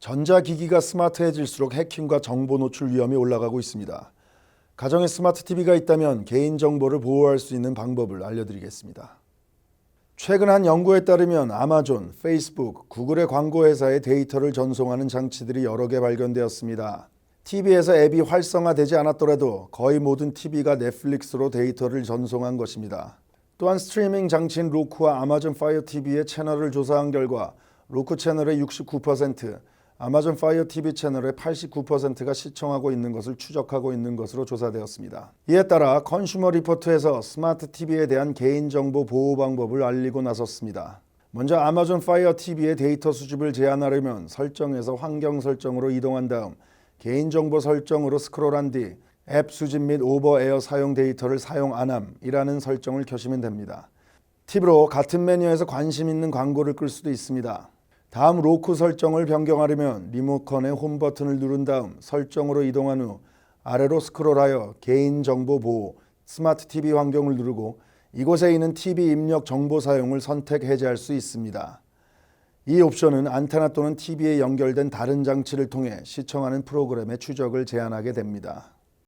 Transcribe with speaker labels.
Speaker 1: 전자기기가 스마트해질수록 해킹과 정보 노출 위험이 올라가고 있습니다. 가정에 스마트 TV가 있다면 개인정보를 보호할 수 있는 방법을 알려드리겠습니다. 최근 한 연구에 따르면 아마존, 페이스북, 구글의 광고 회사의 데이터를 전송하는 장치들이 여러 개 발견되었습니다. TV에서 앱이 활성화되지 않았더라도 거의 모든 TV가 넷플릭스로 데이터를 전송한 것입니다. 또한 스트리밍 장치인 로쿠와 아마존 파이어 TV의 채널을 조사한 결과 로쿠 채널의 69%, 아마존 파이어 TV 채널의 89%가 시청하고 있는 것을 추적하고 있는 것으로 조사되었습니다. 이에 따라 컨슈머 리포트에서 스마트 TV에 대한 개인정보 보호 방법을 알리고 나섰습니다. 먼저 아마존 파이어 TV의 데이터 수집을 제한하려면 설정에서 환경 설정으로 이동한 다음 개인정보 설정으로 스크롤한 뒤 앱 수집 및 오버에어 사용 데이터를 사용 안함이라는 설정을 켜시면 됩니다. 팁으로 같은 메뉴에서 관심 있는 광고를 끌 수도 있습니다. 다음 로크 설정을 변경하려면 리모컨의 홈 버튼을 누른 다음 설정으로 이동한 후 아래로 스크롤하여 개인정보 보호, 스마트 TV 환경을 누르고 이곳에 있는 TV 입력 정보 사용을 선택 해제할 수 있습니다. 이 옵션은 안테나 또는 TV에 연결된 다른 장치를 통해 시청하는 프로그램의 추적을 제한하게 됩니다.